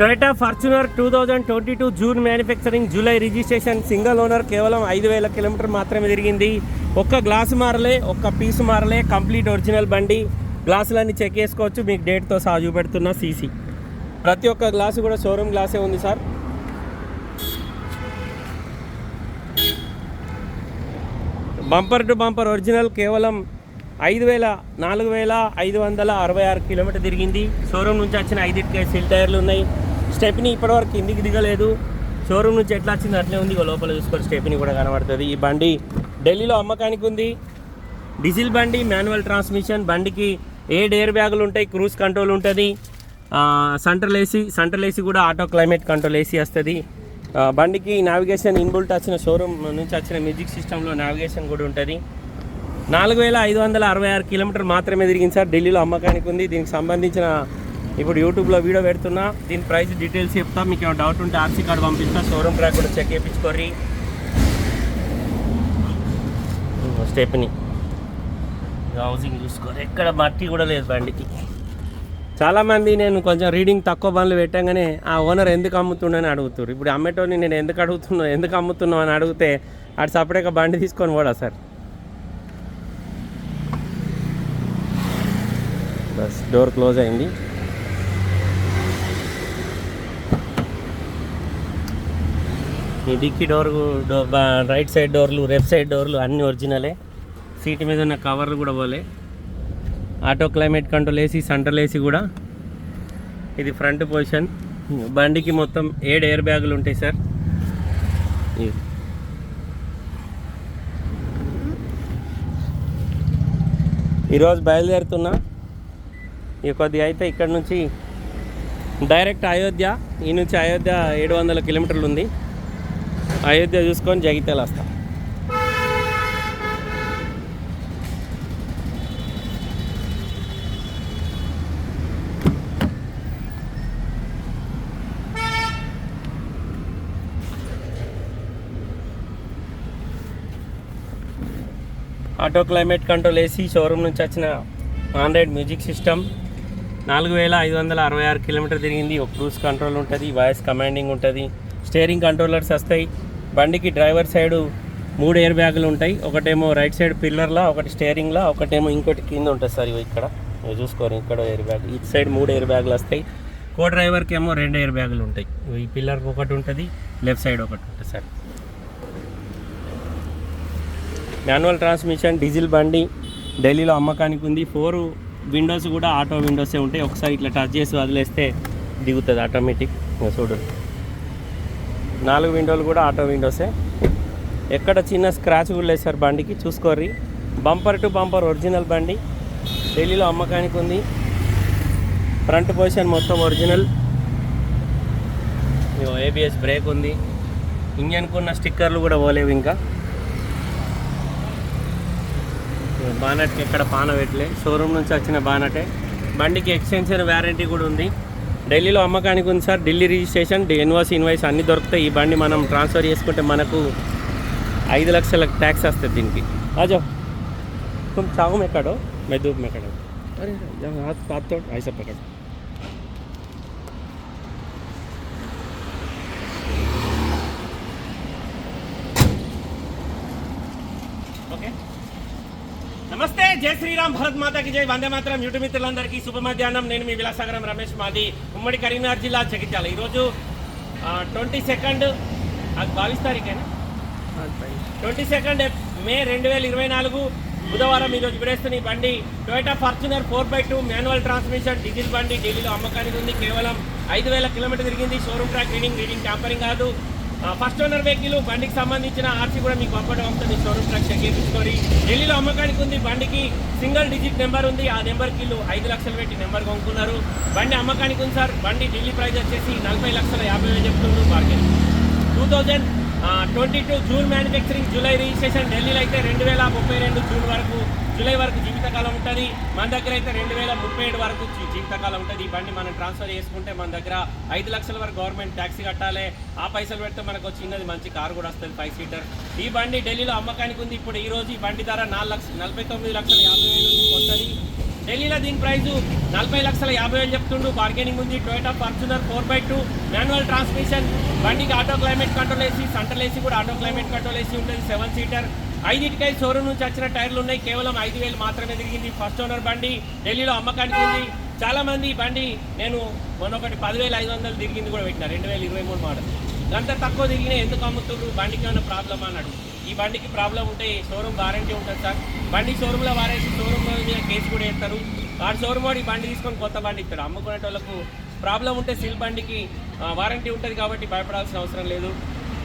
Toyota Fortuner two thousand twenty two June manufacturing July registration single owner కేవలం ఐదు వేల kilometre మాత్రమే తిరిగింది. ఒక్క గ్లాసు మారలే ఒక్క పీసు మారలే కంప్లీట్ ఒరిజినల్ బండి. గ్లాసులన్నీ చెక్ చేసుకోవచ్చు మీకు డేట్తో సహా చూపెడుతున్న సీసీ. ప్రతి ఒక్క గ్లాసు కూడా షోరూమ్ గ్లాసే ఉంది sir. Bumper to bumper original కేవలం ఐదు వేల నాలుగు వేల ఐదు వందల అరవై ఆరు కిలోమీటర్ తిరిగింది. షోరూమ్ నుంచి వచ్చిన ఐదు సీల్ టైర్లు ఉన్నాయి. స్టెప్ని ఇప్పటివరకు కిందికి దిగలేదు. షోరూమ్ నుంచి ఎట్లా వచ్చింది అట్లే ఉంది. ఇక లోపల చూసుకొని స్టెప్ని కూడా కనబడుతుంది. ఈ బండి ఢిల్లీలో అమ్మకానికి ఉంది. డీజిల్ బండి మాన్యువల్ ట్రాన్స్మిషన్ బండికి ఏడు ఎయిర్ బ్యాగులు ఉంటాయి క్రూజ్ కంట్రోల్ ఉంటుంది. సెంట్రల్ ఏసీ సెంట్రల్ ఏసీ కూడా ఆటో క్లైమేట్ కంట్రోల్ ఏసీ వస్తుంది. బండికి నావిగేషన్ ఇన్బుల్ట్ వచ్చిన షోరూమ్ నుంచి వచ్చిన మ్యూజిక్ సిస్టంలో నావిగేషన్ కూడా ఉంటుంది. నాలుగు వేల ఐదు వందల అరవై ఆరు కిలోమీటర్ మాత్రమే తిరిగింది సార్. ఢిల్లీలో అమ్మకానికి ఉంది. దీనికి సంబంధించిన ఇప్పుడు యూట్యూబ్లో వీడియో పెడుతున్నా. దీని ప్రైస్ డీటెయిల్స్ చెప్తా. మీకు ఏమైనా డౌట్ ఉంటే ఆర్సీ కార్డు పంపిస్తా. షోరూమ్ ట్రాక్ కూడా చెక్ చేయించుకోర్రి. స్టెప్ని హౌసింగ్ చూసుకోరు ఎక్కడ మట్టి కూడా లేదు బండికి చాలామంది నేను కొంచెం రీడింగ్ తక్కువ బండ్లు పెట్టగానే ఆ ఓనర్ ఎందుకు అమ్ముతుండని అడుగుతారు ఇప్పుడు అమ్మేటోని నేను ఎందుకు అడుగుతున్నా ఎందుకు అమ్ముతున్నావు అని అడిగితే అటు సపరేట్గా బండి తీసుకొని poda sir? Bus door close అయింది. ఈ డిక్కీ డోర్ రైట్ సైడ్ డోర్లు లెఫ్ట్ సైడ్ డోర్లు అన్నీ ఒరిజినలే. సీట్ మీద ఉన్న కవర్లు కూడా పోలే. Auto climate control AC central AC కూడా. ఇది ఫ్రంట్ పొజిషన్. బండికి మొత్తం ఏడు ఎయిర్ బ్యాగులు ఉంటాయి సార్. ఈరోజు బయలుదేరుతున్నా. ఈ కొద్దిగా అయితే ఇక్కడ నుంచి డైరెక్ట్ అయోధ్య ఈ నుంచి అయోధ్య ఏడు వందల కిలోమీటర్లు ఉంది. అయోధ్య చూసుకొని జగిత్యాల వస్తాం. Auto climate control AC showroom నుంచి వచ్చిన ఆండ్రాయిడ్ మ్యూజిక్ సిస్టమ్. నాలుగు వేల ఐదు వందల అరవై ఆరు కిలోమీటర్ తిరిగింది. ఒక క్రూజ్ కంట్రోల్ ఉంటుంది వాయిస్ కమాండింగ్ ఉంటుంది. స్టీరింగ్ కంట్రోలర్స్ వస్తాయి. బండికి డ్రైవర్ సైడు మూడు ఎయిర్ బ్యాగులు ఉంటాయి. ఒకటేమో రైట్ సైడ్ పిల్లర్లా ఒకటి స్టేరింగ్లా ఒకటేమో ఇంకోటి కింద ఉంటుంది సార్ ఇవి ఇక్కడ. ఇవి చూసుకోరు ఇక్కడ ఎయిర్ బ్యాగ్ ఇటు సైడ్ మూడు ఎయిర్ బ్యాగులు వస్తాయి. కో డ్రైవర్కి ఏమో రెండు ఎయిర్ బ్యాగులు ఉంటాయి. ఈ పిల్లర్కి ఒకటి ఉంటుంది లెఫ్ట్ సైడ్ ఒకటి ఉంటుంది సార్. మాన్యువల్ ట్రాన్స్మిషన్ డీజిల్ బండి ఢిల్లీలో అమ్మకానికి ఉంది. ఫోర్ విండోస్ కూడా ఆటో విండోసే ఉంటాయి. ఒకసారి ఇట్లా టచ్ చేసి వదిలేస్తే దిగుతుంది ఆటోమేటిక్. చూడండి చూడు. నాలుగు విండోలు కూడా ఆటో విండోసే. ఎక్కడ చిన్న స్క్రాచ్ కూడా లేదు సార్ బండికి చూసుకోర్రి. బంపర్ టు బంపర్ ఒరిజినల్ బండి. ఢిల్లీలో అమ్మకానికి ఉంది. ఫ్రంట్ పొజిషన్ మొత్తం ఒరిజినల్ ఏబిఎస్ బ్రేక్ ఉంది. ఇంజన్కు ఉన్న స్టిక్కర్లు కూడా పోలేవు ఇంకా. బానట్కి ఎక్కడ పాన పెట్టలే. షోరూమ్ నుంచి వచ్చిన బానటే. బండికి ఎక్స్టెన్షన్ వ్యారంటీ కూడా ఉంది. ఢిల్లీలో అమ్మకానికి ఉంది సార్ ఢిల్లీ రిజిస్ట్రేషన్ ఎన్వాస్ ఇన్వాయిస్ అన్ని దొరుకుతాయి ఈ బండి మనం ట్రాన్స్ఫర్ చేసుకుంటే మనకు ఐదు లక్షల ట్యాక్స్ వస్తుంది దీనికి ఆజో तुम चाहो में करो मैं धूप में करो अरे यहाँ हाथ हाथ तो ऐसा पकड़ నమస్తే జై శ్రీరామ్ భరత్ మాతాకి జై. వందే మాత్రం యూట్యూబ్ మిత్రులందరికీ శుభ మధ్యాహ్నం. నేను మీ విలాసాగరం రమేష్ మాది ఉమ్మడి కరీంనగర్ జిల్లా జగిత్యాల. ఈరోజు ట్వంటీ సెకండ్ అది బావిస్ తారీఖేనా? ట్వంటీ సెకండ్ మే రెండు వేల ఇరవై నాలుగు బుధవారం ఈరోజు విడేస్తున్న ఈ బండి Toyota Fortuner four by two manual transmission diesel బండి ఢిల్లీలో అమ్మకానికి ఉంది. కేవలం ఐదు వేల కిలోమీటర్ తిరిగింది. Showroom track reading reading tampering కాదు. ఫస్ట్ ఓనర్ వెహికల్ బండికి సంబంధించిన ఆర్సీ కూడా మీకు పంపడం అవుతుంది. షోరూమ్ ట్రాక్ చెక్ చేయించుకొని. ఢిల్లీలో అమ్మకానికి ఉంది. బండికి సింగిల్ డిజిట్ నెంబర్ ఉంది. ఆ నెంబర్కి వీళ్ళు ఐదు లక్షలు పెట్టి నెంబర్ కొనుక్కున్నారు. బండి అమ్మకానికి ఉంది సార్. బండి ఢిల్లీ ప్రైస్ వచ్చేసి నలభై లక్షల యాభై వేలు చెప్తున్నారు market two thousand twenty two June manufacturing July registration ఢిల్లీలో అయితే రెండు వేల ముప్పై రెండు జూన్ వరకు జూలై వరకు జీవితకాలం ఉంటుంది. మన దగ్గర అయితే రెండు వేల ముప్పై ఏడు వరకు జీవితకాలం ఉంటుంది. ఈ బండి మనం ట్రాన్స్ఫర్ చేసుకుంటే మన దగ్గర ఐదు లక్షల వరకు గవర్నమెంట్ ట్యాక్సీ కట్టాలి. ఆ పైసలు పెడితే మనకు చిన్నది మంచి కారు కూడా వస్తుంది ఫైవ్ సీటర్ ఈ బండి ఢిల్లీలో అమ్మకానికి ఉంది. ఇప్పుడు ఈ రోజు ఈ బండి ధర నాలుగు లక్ష నలభై తొమ్మిది లక్షల యాభై వేలు వస్తుంది ఢిల్లీలో దీని ప్రైస్ నలభై లక్షల యాభై వేలు చెప్తుండు. బార్గెనింగ్ ఉంది. Toyota Fortuner four by two manual transmission బండికి auto climate control AC centre AC కూడా ఆటో క్లైమేట్ కంట్రోల్ ఏసీ ఉంటుంది. సెవెన్ సీటర్ ఐదింటికై షోరూమ్ నుంచి వచ్చిన టైర్లు ఉన్నాయి. కేవలం ఐదు వేలు మాత్రమే తిరిగింది. ఫస్ట్ ఓనర్ బండి ఢిల్లీలో అమ్మకానికి ఉంది. చాలామంది ఈ బండి నేను మొన్నొకటి పదివేల ఐదు వందలు తిరిగింది కూడా పెట్టిన. రెండు వేల ఇరవై మూడు మోడల్ అంత తక్కువ తిరిగిన ఎందుకు అమ్ముతున్నారు బండికి ఏమైనా ప్రాబ్లమ్ అన్నాడు. ఈ బండికి ప్రాబ్లం ఉంటే షోరూమ్ వారంటీ ఉంటుంది సార్. బండి షోరూంలో వారేసి షోరూమ్ మీద కేసు కూడా వేస్తారు. వాడు షోరూమ్ వాడు ఈ బండి తీసుకొని కొత్త బండి ఇస్తాడు. అమ్ముకునే వాళ్ళకు ప్రాబ్లం ఉంటే సిల్ బండికి వారంటీ ఉంటుంది కాబట్టి భయపడాల్సిన అవసరం లేదు.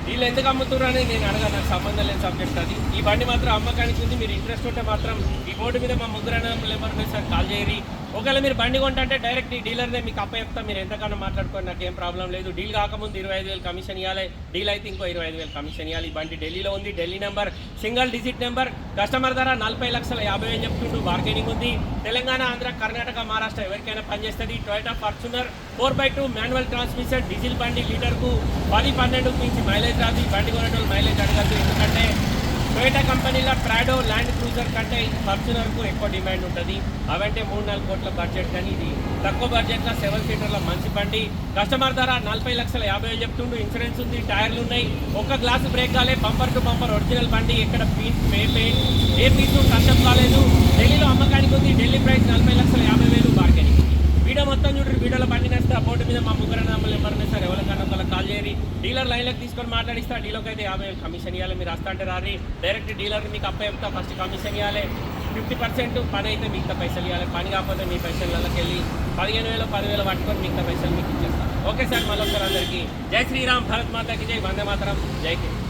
వీళ్ళు ఎందుకు అమ్ముతున్నారు అనేది నేను అడగా నాకు సంబంధం లేని సబ్జెక్ట్ అది. ఈ బండి మాత్రం అమ్మకానికి ఉంది మీరు ఇంట్రెస్ట్ ఉంటే మాత్రం ఈ బోర్డు మీద మా ముగ్గురు నెంబర్ మీద సార్ కాల్ చేయరి. ఒకవేళ మీరు బండి కొంటే డైరెక్ట్ ఈ డీలర్నే మీకు అప్పచెప్తా మీరు ఎంతకన్నా మాట్లాడుకోండి నాకు ఏం ప్రాబ్లం లేదు. డీల్ కాకముందు ఇరవై ఐదు వేలు కమిషన్ ఇవ్వాలి డీల్ అయితే ఇంకో ఇరవై ఐదు వేలు కమిషన్ ఇవ్వాలి ఈ బండి ఢిల్లీలో ఉంది Delhi number. Single digit number. Customer ధర నలభై లక్షల యాభై వేలు చెప్తుంటూ బార్గెనింగ్ ఉంది. తెలంగాణ ఆంధ్ర కర్ణాటక మహారాష్ట్ర ఎవరికైనా పనిచేస్తుంది Toyota Fortuner four by two manual transmission diesel బండి లీటర్కు పది పన్నెండు మించి మైలేజ్ రాదు. ఈ బండి కొనేటోళ్ళు మైలేజ్ అడగద్దు. ఎందుకంటే టొయోటా కంపెనీలో ప్రాడో ల్యాండ్ క్రూజర్ కంటే ఫార్చునర్కు ఎక్కువ డిమాండ్ ఉంటుంది. అవంటే మూడు నాలుగు కోట్ల బడ్జెట్ కానీ ఇది తక్కువ బడ్జెట్లో సెవెన్ సీటర్ల మంచి బండి. కస్టమర్ ధర నలభై లక్షల యాభై వేలు చెప్తుండు. ఇన్సూరెన్స్ ఉంది టైర్లు ఉన్నాయి. ఒక్క గ్లాస్ బ్రేక్ కాలే బంపర్ టు బంపర్ ఒరిజినల్ బండి ఎక్కడ పీస్ పే పెయింట్ ఏ పీసు టచ్అప్ కాలేదు. ఢిల్లీలో అమ్మకానికి ఉంది. ఢిల్లీ ప్రైస్ నలభై లక్షల యాభై వేలు బార్గెనింగ్ వీడియో మొత్తం చూడండి. వీడియోలో బండి నస్తే బోర్డు మీద మా ముగ్గురు నమ్మలు ఎవరైనా సార్ ఎవరికన్నా ఒకళ్ళకి కాల్ చేయరి డీలర్ లైన్లోకి తీసుకొని మాట్లాడిస్తా. డీలర్కి అయితే యాభై వేలు కమిషన్ ఇవ్వాలి మీరు వస్తా అంటే రారి డైరెక్ట్ డీలర్ మీకు అప్ప చెప్తా ఫస్ట్ కమిషన్ ఇవ్వాలి ఫిఫ్టీ పర్సెంట్ పని అయితే మిగతా పైసలు ఇవ్వాలి పని కాకపోతే మీ పైసలకి వెళ్ళి పదిహేను వేలు పదివేలు పట్టుకొని మిగతా పైసలు మీకు ఇచ్చేస్తాను ఓకే సార్ మళ్ళీ ఒకసారి అందరికీ. జై శ్రీరామ్ భారత్ మాతాకి జై. వందే మాతరం. జై హింద్.